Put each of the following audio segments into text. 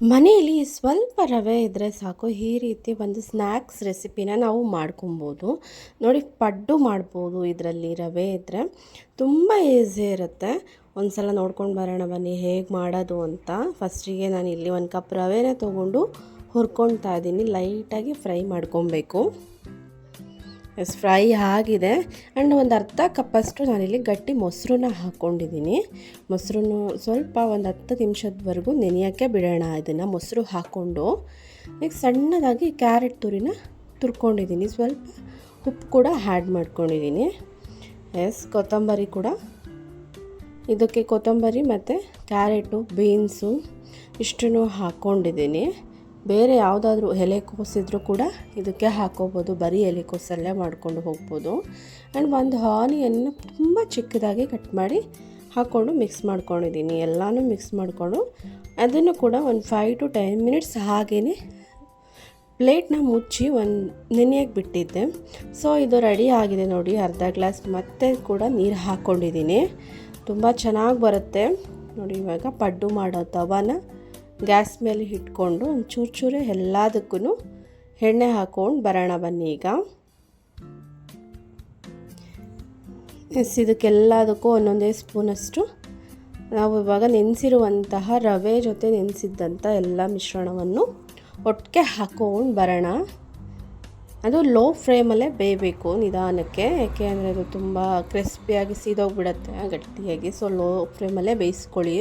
ಮನೆಯಲ್ಲಿ ಸ್ವಲ್ಪ ರವೆ ಇದ್ದರೆ ಸಾಕು. ಈ ರೀತಿ ಒಂದು ಸ್ನ್ಯಾಕ್ಸ್ ರೆಸಿಪಿನ ನಾವು ಮಾಡ್ಕೊಬೋದು. ನೋಡಿ, ಪಡ್ಡು ಮಾಡ್ಬೋದು ಇದರಲ್ಲಿ ರವೆ ಇದ್ದರೆ ತುಂಬ ಈಸಿ ಇರುತ್ತೆ. ಒಂದು ಸಲ ನೋಡ್ಕೊಂಡು ಬರೋಣ ಬನ್ನಿ, ಹೇಗೆ ಮಾಡೋದು ಅಂತ. ಫಸ್ಟಿಗೆ ನಾನು ಇಲ್ಲಿ ಒಂದು ಕಪ್ ರವೆನ ತೊಗೊಂಡು ಹುರ್ಕೊತಾ ಇದ್ದೀನಿ. ಲೈಟಾಗಿ ಫ್ರೈ ಮಾಡ್ಕೊಬೇಕು. ಎಸ್ ಫ್ರೈ ಆಗಿದೆ. ಆ್ಯಂಡ್ ಒಂದು ಅರ್ಧ ಕಪ್ಪಷ್ಟು ನಾನಿಲ್ಲಿ ಗಟ್ಟಿ ಮೊಸರನ್ನ ಹಾಕ್ಕೊಂಡಿದ್ದೀನಿ ಮೊಸರನ್ನು ಸ್ವಲ್ಪ ಒಂದು ಹತ್ತು ನಿಮಿಷದವರೆಗೂ ನೆನೆಯೋಕ್ಕೆ ಬಿಡೋಣ ಇದನ್ನು ಮೊಸರು ಹಾಕ್ಕೊಂಡು ಈಗ ಸಣ್ಣದಾಗಿ ಕ್ಯಾರೆಟ್ ತುರಿನ ತುರ್ಕೊಂಡಿದ್ದೀನಿ. ಸ್ವಲ್ಪ ಉಪ್ಪು ಕೂಡ ಆ್ಯಡ್ ಮಾಡ್ಕೊಂಡಿದ್ದೀನಿ. ಎಸ್ ಕೊತ್ತಂಬರಿ ಕೂಡ. ಇದಕ್ಕೆ ಕೊತ್ತಂಬರಿ ಮತ್ತು ಕ್ಯಾರೆಟು, ಬೀನ್ಸು ಇಷ್ಟನ್ನು ಹಾಕ್ಕೊಂಡಿದ್ದೀನಿ ಬೇರೆ ಯಾವುದಾದ್ರೂ ಎಲೆಕೋಸಿದ್ರೂ ಕೂಡ ಇದಕ್ಕೆ ಹಾಕೋಬೋದು, ಬರೀ ಎಲೆಕೋಸಲ್ಲೇ ಮಾಡಿಕೊಂಡು ಹೋಗ್ಬೋದು. ಆ್ಯಂಡ್ ಒಂದು ಆನಿಯನ್ನು ತುಂಬ ಚಿಕ್ಕದಾಗಿ ಕಟ್ ಮಾಡಿ ಹಾಕ್ಕೊಂಡು ಮಿಕ್ಸ್ ಮಾಡ್ಕೊಂಡಿದ್ದೀನಿ. ಎಲ್ಲನೂ ಮಿಕ್ಸ್ ಮಾಡಿಕೊಂಡು ಅದನ್ನು ಕೂಡ ಒಂದು ಫೈವ್ ಟು ಟೆನ್ ಮಿನಿಟ್ಸ್ ಹಾಗೇ ಪ್ಲೇಟ್ನ ಮುಚ್ಚಿ ಒಂದು ನೆನೆಯಕ್ಕೆ ಬಿಟ್ಟಿದ್ದೆ. ಸೊ ಇದು ರೆಡಿ ಆಗಿದೆ ನೋಡಿ. ಅರ್ಧ ಗ್ಲಾಸ್ ಮತ್ತೆ ಕೂಡ ನೀರು ಹಾಕ್ಕೊಂಡಿದ್ದೀನಿ. ತುಂಬ ಚೆನ್ನಾಗಿ ಬರುತ್ತೆ. ನೋಡಿ, ಇವಾಗ ಪಡ್ಡು ಮಾಡೋ ತವಾನ ಗ್ಯಾಸ್ ಮೇಲೆ ಇಟ್ಕೊಂಡು ಒಂದು ಚೂರು ಚೂರು ಎಲ್ಲದಕ್ಕೂ ಎಣ್ಣೆ ಹಾಕ್ಕೊಂಡು ಬರೋಣ ಬನ್ನಿ ಈಗ. ಎಸ್, ಇದಕ್ಕೆಲ್ಲದಕ್ಕೂ ಒಂದೊಂದೇ ಸ್ಪೂನಷ್ಟು. ನಾವು ಇವಾಗ ನೆನೆಸಿರುವಂತಹ ರವೆ ಜೊತೆ ನೆನೆಸಿದ್ದಂಥ ಎಲ್ಲ ಮಿಶ್ರಣವನ್ನು ಒಟ್ಟಿಗೆ ಹಾಕ್ಕೊಂಡು ಬರೋಣ. ಅದು ಲೋ ಫ್ಲೇಮಲ್ಲೇ ಬೇಯಬೇಕು ನಿಧಾನಕ್ಕೆ, ಯಾಕೆ ಅಂದರೆ ಅದು ತುಂಬ ಕ್ರಿಸ್ಪಿಯಾಗಿ ಸೀದೋಗ್ಬಿಡತ್ತೆ ಗಟ್ಟಿಯಾಗಿ, ಸೊ ಲೋ ಫ್ಲೇಮಲ್ಲೇ ಬೇಯಿಸ್ಕೊಳ್ಳಿ.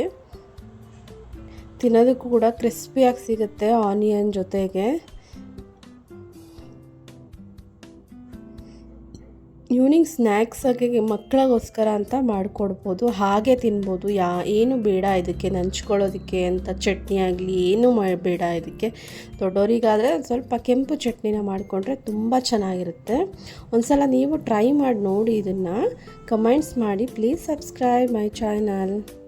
ತಿನ್ನೋದಕ್ಕೂ ಕೂಡ ಕ್ರಿಸ್ಪಿಯಾಗಿ ಸಿಗುತ್ತೆ ಆನಿಯನ್ ಜೊತೆಗೆ. ಈವ್ನಿಂಗ್ ಸ್ನ್ಯಾಕ್ಸಾಗಿ ಮಕ್ಕಳಿಗೋಸ್ಕರ ಅಂತ ಮಾಡಿಕೊಡ್ಬೋದು. ಹಾಗೆ ತಿನ್ಬೋದು. ಯಾ, ಏನು ಬೇಡ ಇದಕ್ಕೆ, ನಂಚ್ಕೊಳ್ಳೋದಕ್ಕೆ ಅಂತ ಚಟ್ನಿ ಆಗಲಿ, ಏನೂ ಬೇಡ ಇದಕ್ಕೆ. ದೊಡ್ಡವರಿಗಾದರೆ ಸ್ವಲ್ಪ ಕೆಂಪು ಚಟ್ನಿನ ಮಾಡಿಕೊಂಡ್ರೆ ತುಂಬ ಚೆನ್ನಾಗಿರುತ್ತೆ. ಒಂದು ಸಲ ನೀವು ಟ್ರೈ ಮಾಡಿ ನೋಡಿ ಇದನ್ನು. ಕಮೆಂಟ್ಸ್ ಮಾಡಿ, ಪ್ಲೀಸ್ ಸಬ್ಸ್ಕ್ರೈಬ್ ಮೈ ಚಾನಲ್.